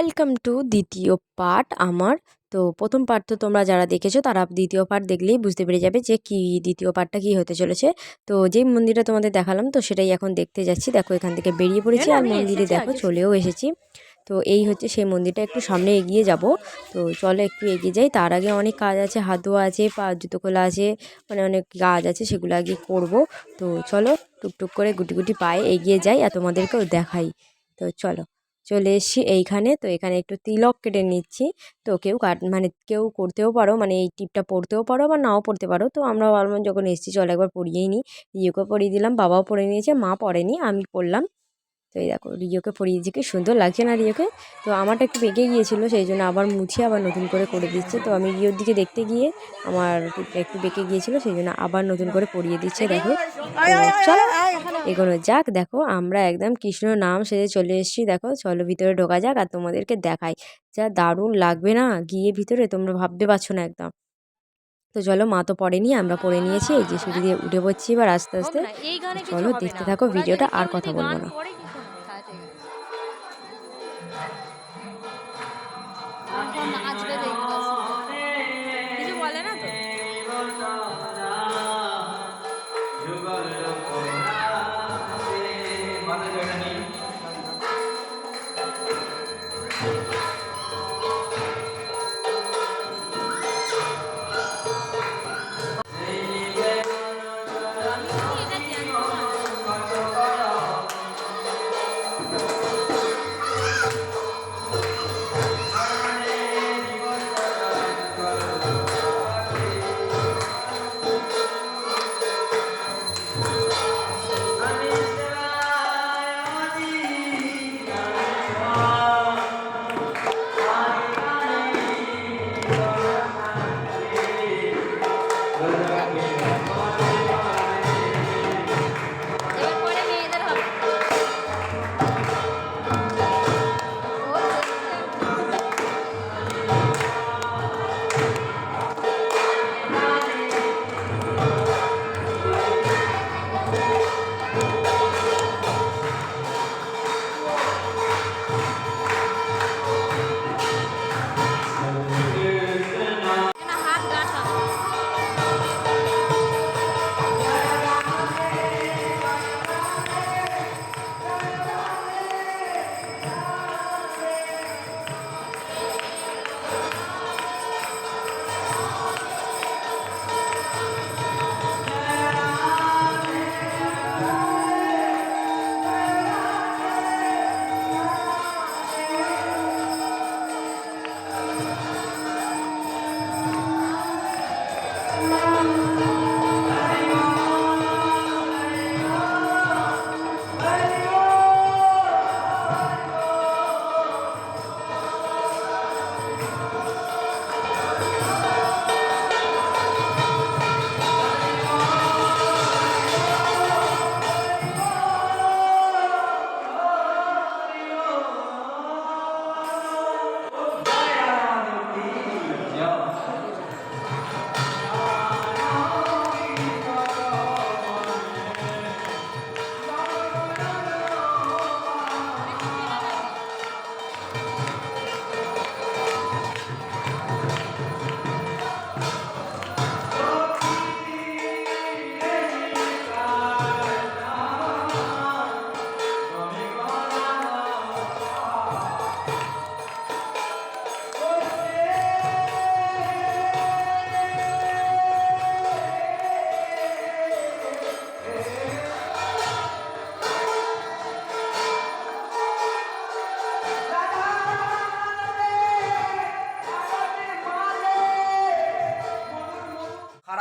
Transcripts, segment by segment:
Welcome to দ্বিতীয় part আমার। তো প্রথম পার্ট তো তোমরা যারা দেখেছ তারা দ্বিতীয় পার্ট দেখলেই বুঝতে পেরে যাবে যে কি দ্বিতীয় পার্টটা কি হতে চলেছে। তো যেই মন্দিরটা তোমাদের দেখালাম তো সেটাই এখন দেখতে যাচ্ছি। দেখো এখান থেকে বেরিয়ে পড়েছি আর মন্দিরে দেখো চলেও এসেছি। তো এই হচ্ছে সেই মন্দিরটা একটু সামনে এগিয়ে যাব। তো চলো একটু এগিয়ে যাই। তার আগে অনেক কাজ আছে হাত ধোয়া আছে পা জুতো খোলা আছে মানে অনেক কাজ আছে সেগুলো আগে করব। তো চলো টুকটুক করে গুটি গুটি পায়ে এগিয়ে যাই আর তোমাদেরকেও দেখাই। তো চলো। চলে এসছি এইখানে। তো এখানে একটু তিলক কেটে নিচ্ছি। তো কেউ কাট মানে কেউ করতেও পারো মানে এই টিপটা পড়তেও পারো বা নাও পড়তে পারো। তো আমরা ভাবলাম যখন এসেছি, চলো একবার পরিয়েই নিই। ইয়েকেও পরিয়ে দিলাম, বাবাও পরে নিয়েছে, মা পড়েনি, আমি পড়লাম। তো এই দেখো রিওকে পরিয়েছি কি সুন্দর লাগছে না রিওকে? তো আমারটা একটু বেঁকে গিয়েছিল সেই জন্য আবার মুছে আবার নতুন করে করে দিচ্ছে। তো আমি রিওর দিকে দেখতে গিয়ে আমার একটু বেঁকে গিয়েছিল সেই জন্য আবার নতুন করে পরিয়ে দিচ্ছে দেখো। চলো এগোনো যাক দেখো আমরা একদম কৃষ্ণ নাম সেজে চলে এসেছি দেখো। চলো ভিতরে ঢোকা যাক আর তোমাদেরকে দেখাই। যা দারুণ লাগবে না গিয়ে ভিতরে তোমরা ভাবতে পারছ না একদম। তো চলো মা তো পড়েনি আমরা পড়ে নিয়েছি এই যে সিঁড়ি দিয়ে উঠে পড়ছি এবার আস্তে আস্তে। চলো দেখতে থাকো ভিডিওটা আর কথা বলব না। তো আমি Gracias.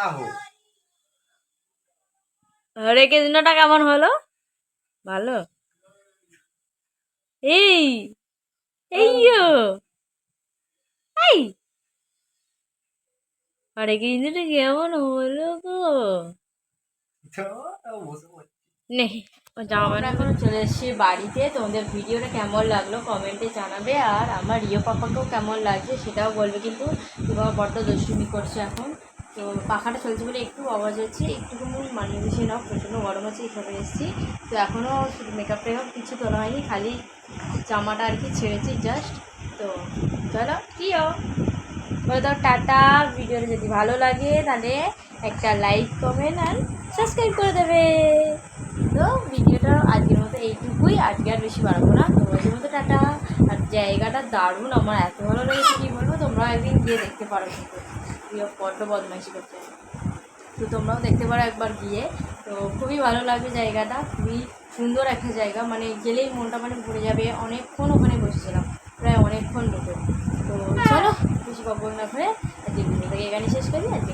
খাড়া হো হরে কৃষ্ণটা কেমন হলো? ভালো। এই এই। এই। হরে কৃষ্ণটা কেমন হলো গো? নেই জামা আমরা চলে এসেছি বাড়িতে। তোমাদের ভিডিওটা কেমন লাগল কমেন্টে জানাবে। আর আমার রিও পাপাকেও কেমন লাগছে সেটাও বলবে কিন্তু পাপা বড্ড দুষ্টুমি করছে এখন। তো পাখাটা চলছে বলে একটু আওয়াজ হচ্ছে, একটুকু মানিয়ে বেশি নাও প্রচণ্ড গরম আছে এখানে এসেছি। তো এখনও শুধু মেকআপ টেকআপ কিছু তোলা হয়নি, খালি জামাটা আর কি ছেড়েছি জাস্ট তো চলো কিও বলে দাও টাটা ভিডিওটা যদি ভালো লাগে, তাহলে একটা লাইক কমেন্ট আর সাবস্ক্রাইব করে দেবে। তো ভিডিওটা আজকের মতো এইটুকুই, আজকে আর বেশি বাড়াবো না। তো আজকের মতো টাটা। আর জায়গাটা দারুণ, আমার এত ভালো লেগেছে কী বলব তোমরা একদিন গিয়ে দেখতে পারো কিন্তু। প্রিয় বড্ড বদমাইশি করতে তো তোমরাও দেখতে পারো একবার গিয়ে। তো খুবই ভালো লাগবে জায়গাটা, খুবই সুন্দর একটা জায়গা। মানে গেলেই মনটা মানে ভরে যাবে। অনেকক্ষণ ওখানে বসেছিলাম, প্রায় অনেকক্ষণ মতো তো চলো, বেশি কখন না করে আজকে ভিডিওটাকে এখানে শেষ করি। আজকে